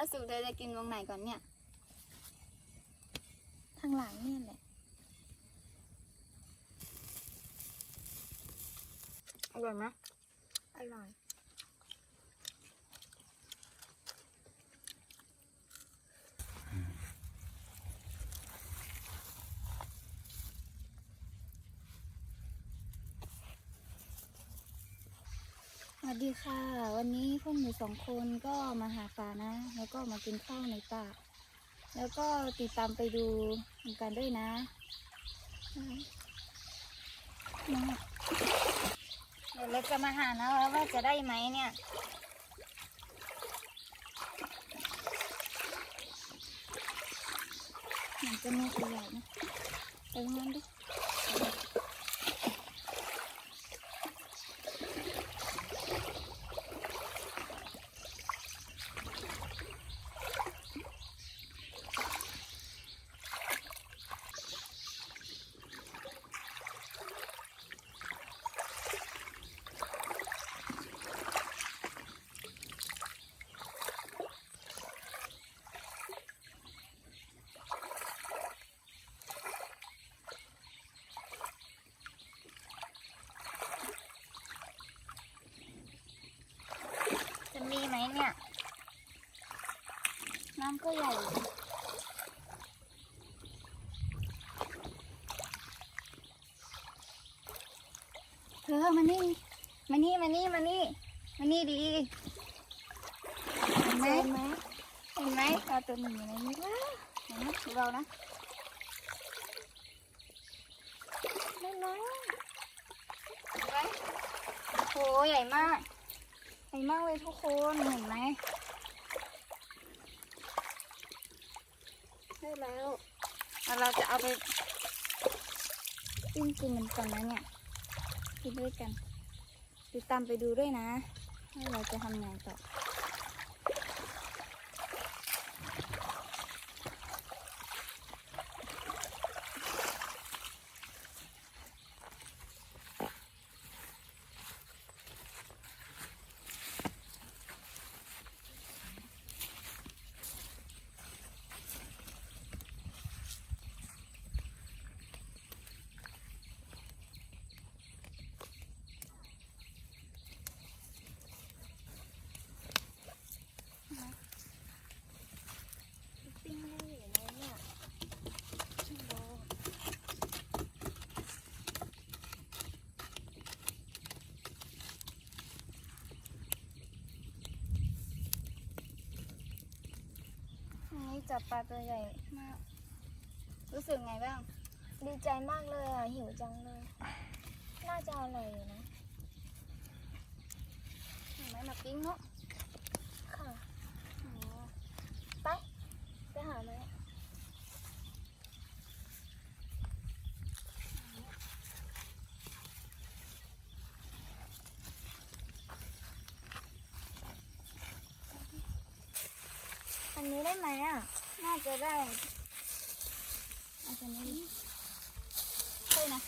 ถ้าสุกเธอจะกินตรงไหนก่อนเนี่ย ทางหลังเนี่ยแหละ อร่อยไหมอร่อย วัสดีค่ะ วันนี้พวกหนูสองคนก็มาหาปลานะ แล้วก็มากินข้าวในป่า แล้วก็ติดตามไปดูกันด้วยนะนะเดี๋ยวเราจะมาหานะว่าจะได้ไหมเนี่ยมันจะมีตัวใหญ่นะไปงนั้นดิ จะมีไหมเนี่ย น้ำก็ใหญ่อยู่เธอ มานี่ มานี่ มานี่ มานี่ มานี่ดีเห็นไหมเห็นไหมปลาตัวหนึ่งอยู่ในนี้ว้าวเห็นไหมดูเรานะไม่น้อยเห็นไหมโหใหญ่มากใหญ่มากเลยทุกคนเห็นไหมได้แล้วแล้วเราจะเอาไปปิ้งกินกันก่อนนะเนี่ย กินด้วยกัน ติดตามไปดูด้วยนะว่าเราจะทำไงต่อปิ้งได้อยู่ไหมเนี่ยชั่วโมงวันนี้ จับปลาตัวใหญ่มาก รู้สึกไงบ้าง ดีใจมากเลยอะ หิวจังเลย น่าจะอร่อยอยู่นะเห็นไหมมาปิ้งเนาะค่ะอ๋อไป ไปหาไหมอันนี้ได้ไหมอะ น่าจะได้อาจจะไม่ช่นะ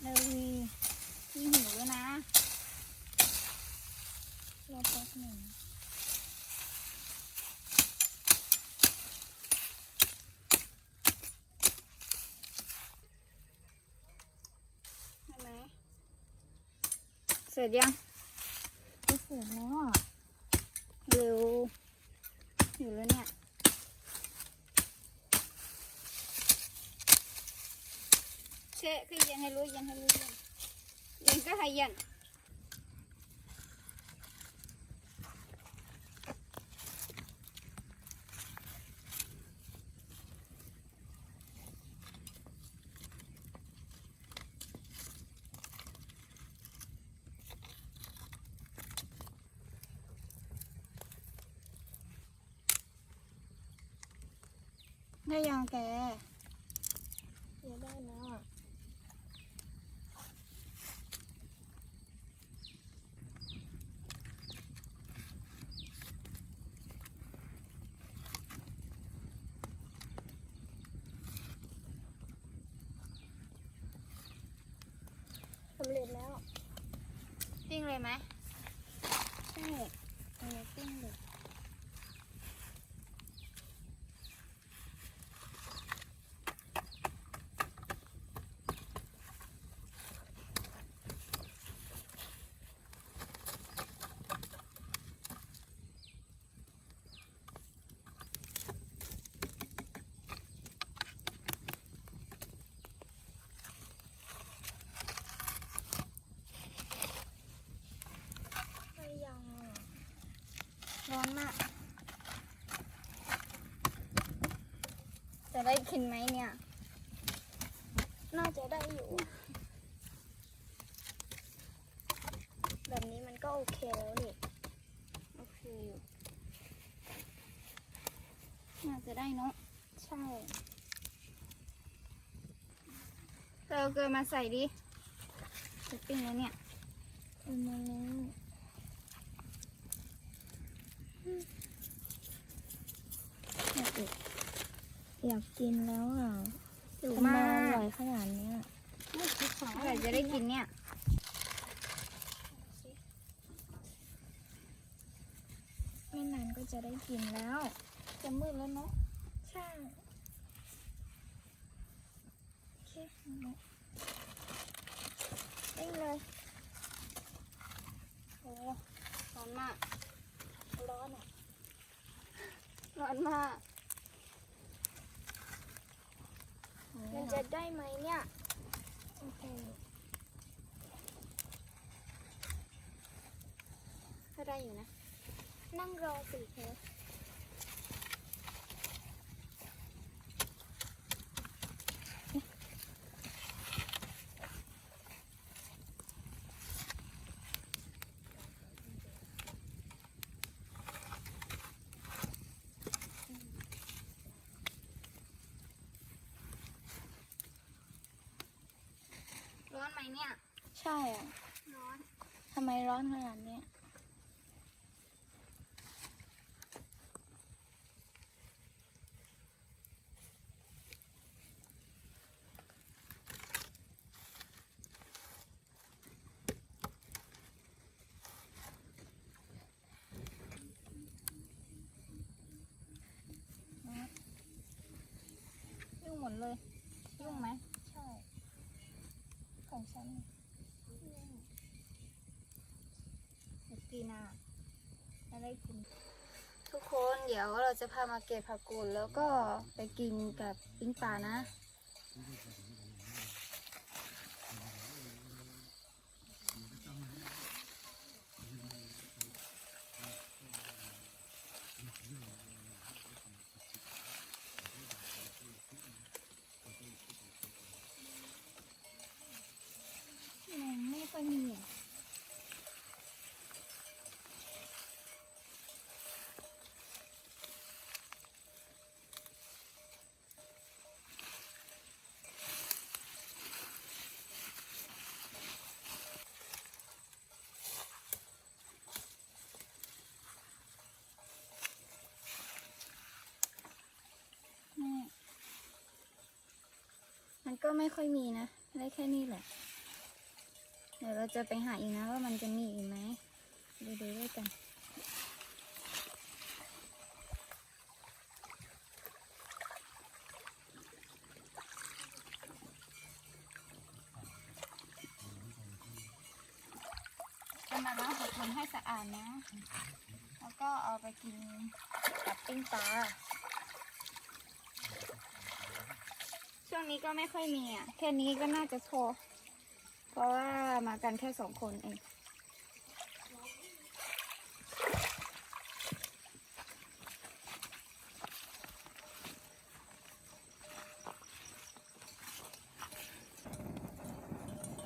เรามีมีหิวแล้วนะ รอแป๊บหนึ่ง ใช่ไหม เส ร็จยังจะเสร็จแล้วอะเร็วอยู่แล้วเนี่ยเชะคือยันให้รู้ยันให้รู้ยันยันก็ให้ยัน ได้ยางแกเดี๋ได้แล้ะสำเร็จแล้ว จริงเลยไหม ได้กินไหมเนี่ย น่าจะได้อยู่ แบบนี้มันก็โอเคแล้วนี่โอเคอยู่ น่าจะได้เนาะ ใช่เธอเอาเกลือมาใส่ดิจะปิ้งแล้วเนี่ยเอามาแล้วอยากอีก อยากกินแล้วอะหิวทำไมมาอกร่อยขนาดเนี้ยเมื่อไหร่จะได้กินเนี่ยไม่นานก็จะได้กินแล้ว จะมืดแล้วเนาะใช่โอเคปิ้งเลยโอ้ร้อนมาก ร้อนอะ ร้อนมาก มันจะได้ไหมเนี่ยโอเคก็ได้อยู่นะ นั่งรอสิเธอ เนี่ย ใช่อะร้อนทำไมร้อนขนาดเนี้ยยุ่งหมดเลย ยุ่งไหม ใช่ ของฉันเด็กปีนาจะได้กิน ทุกคนเดี๋ยวเราจะพามาเก็บผักกูดแล้วก็ไปกินกับปิ้งปลานะ แมงไม่ ค่อยมีอะนี่มันก็ไม่ค่อยมีนะ ได้แค่นี้แหละ เดี๋ยวเราจะไปหาอีกนะว่ามันจะมีอีกไหมดูดูด้วยกัน จะมาล้างผักคนให้สะอาดนะ แล้วก็เอาไปกินกับปิ้งปลาช่วงนี้ก็ไม่ค่อยมีอะ แค่นี้ก็น่าจะพอ เพราะว่ามากันแค่สองคนเอง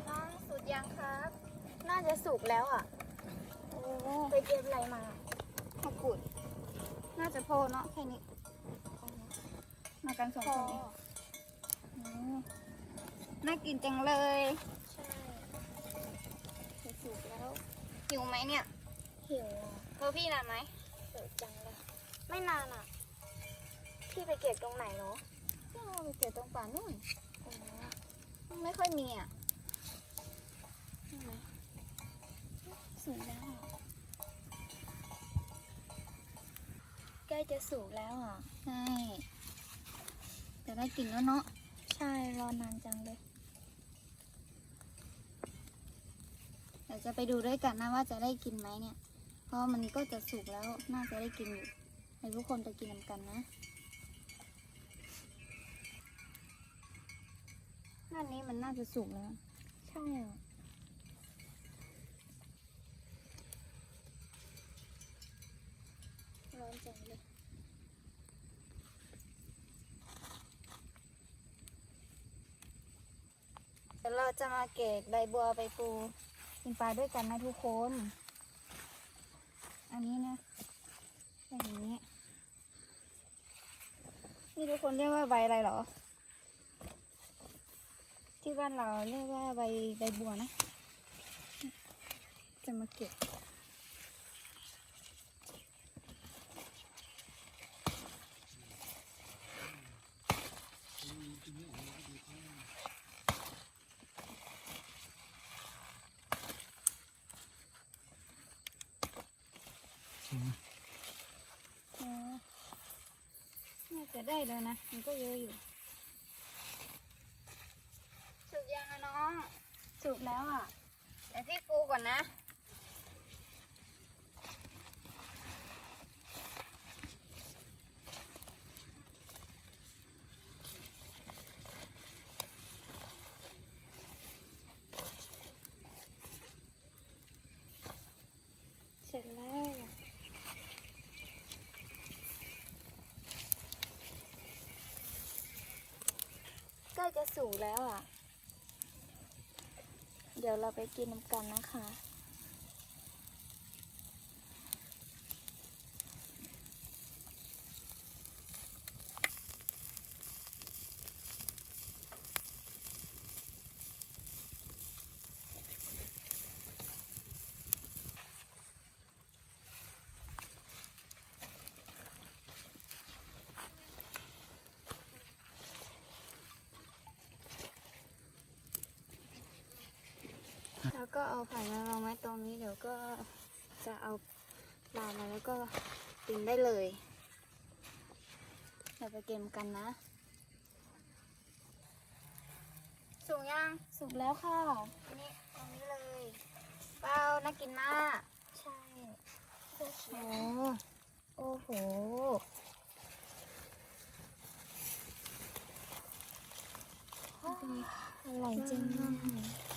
น้องสุดยังครับ น่าจะสุกแล้วอะ โอ้ไปเก็บอะไรมามะกรูด น่าจะพอเนาะแค่นี้ มากันสองพอคนเองโอ้น่ากินจังเลย หิวไหมเนี่ย หิวอะเธอพี่นานไหมหิวจังเลย ไม่นานอะ พี่ไปเก็บตรงไหนเนาะพี่เอาไปเก็บตรงป่านู่นอ๋อไม่ค่อยมีอะใช่ไหมสุกแล้วอะใกล้จะสุกแล้วอะใช่จะได้กินแล้วเนาะ ใช่ รอนานจังเลย ดี๋ยวจะไปดูด้วยกันนะว่าจะได้กินไหมเนี่ย เพราะมันก็จะสุกแล้วน่าจะได้กินอยู่ให้ทุกคนไปกินกันนะด้านนี้มันน่าจะสุกแล้ว ใช่ร้อนจังเลยเดี๋ยวเราจะมาเก็บใบบัวใบปู กินปลาด้วยกันนะทุกคน อันนี้นะอย่างนี้ นี่ทุกคนเรียกว่าใบอะไรหรอ ที่บ้านเราเรียกว่าใบใบบัวนะ จะมาเก็บ เออ น่าจะได้แล้วนะ มันก็เยอะอยู่ สุกยังอะน้องสุกแล้วอะเดี๋ยวพี่ปูก่อนนะเสร็จแล้ว ใกล้จะ สูงแล้วอะ เดี๋ยวเราไปกินน้ำกันนะคะ เอาไผ่มาลองไว้ตรงนี้เดี๋ยวก็จะเอาปลามาแล้วก็กินได้เลยเดี๋ยวไปเกมกันนะสูงยัง สุกแล้วค่ะอันนี้ตรงนี้เลยเปล่าน่ากินมาก ใช่ โอ้โอ้โห อร่อยจริงกิ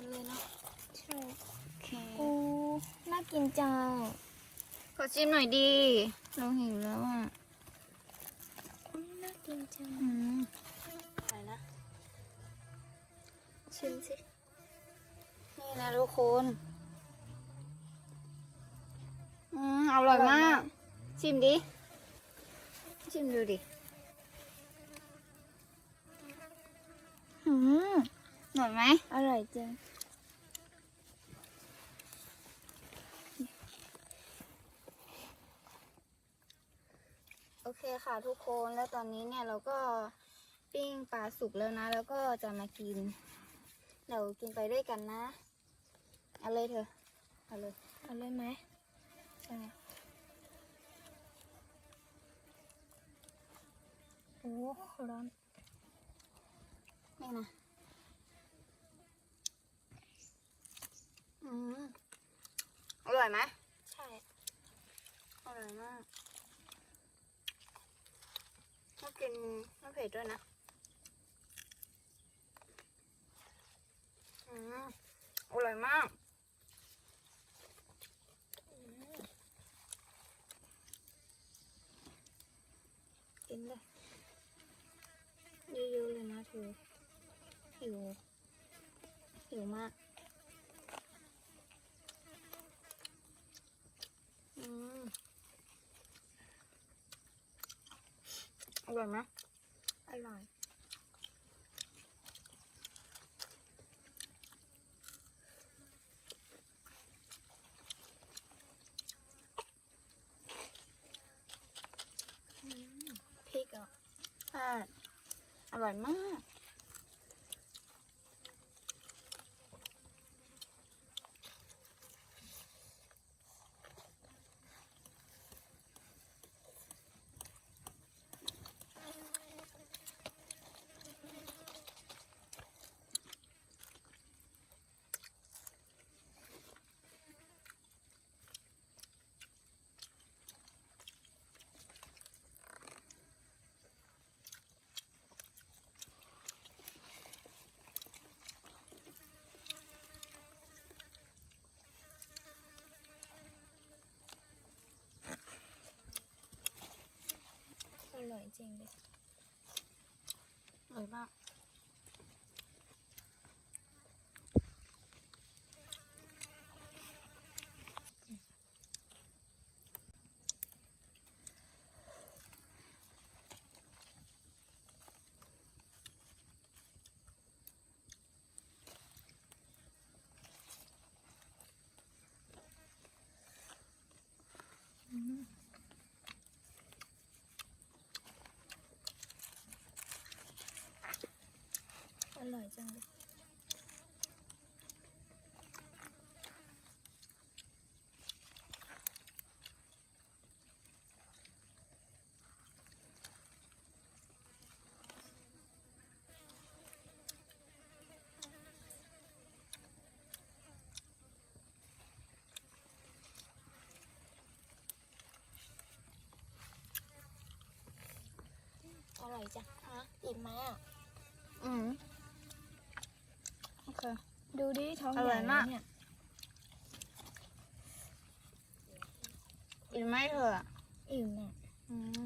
นเลยเนาะใช่โอเคโอ้น่ากินจังขอชิมหน่อยดีเราหิวแล้วอะอืมน่ากินจังอืมอะไรนะ ชิมสิ นี่นะทุกคน อืมอร่อยมาก ชิมดิ ชิมดูดิอืมอร่อยไหม อร่อยจังโอเคค่ะทุกคนแล้วตอนนี้เนี่ยเราก็ปิ้งปลาสุกแล้วนะ แล้วก็จะมากินเดี๋ยวกินไปด้วยกันนะ เอาเลยเถอะเอาเลย เอาเลยไหม ช่โอ้ร้อนนี่นะอืมอร่อยไหมใช่ อร่อยมากต้องกินไม่เผ็ดด้วยนะอืมอร่อยมาก หิวหิวมากอืมอร่อยไหมอร่อยพริกอะอร่อยมาก ร่อยจริงเลยอร่อยมาก อ ร่อยจังเลยอร่อยจังฮะอิ่มไหมอะ อืมโอเค ดูดิท้องอร่อยใหญ่มากนะเนี่ยอิ่มไหมเธออะอิ่มอะอืม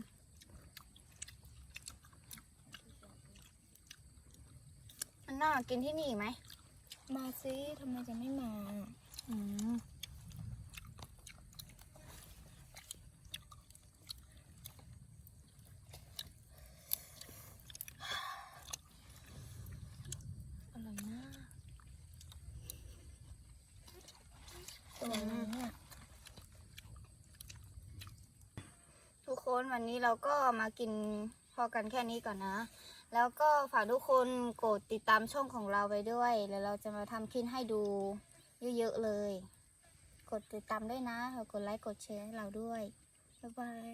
อันน่ากินที่นี่อีกไหมมาซิทำไมจะไม่มา อืม อร่อยมากตัวอะไรเนี่ย ทุก คนวันนี้เราก็มากินพอกันแค่นี้ก่อนนะ แล้วก็ฝากทุกคนกดติดตามช่องของเราไปด้วย แล้วเราจะมาทำคลิปให้ดูเยอะๆเลย กดติดตามด้วยนะแล้วกดไลค์กดแชร์ให้เราด้วยบ๊ายบาย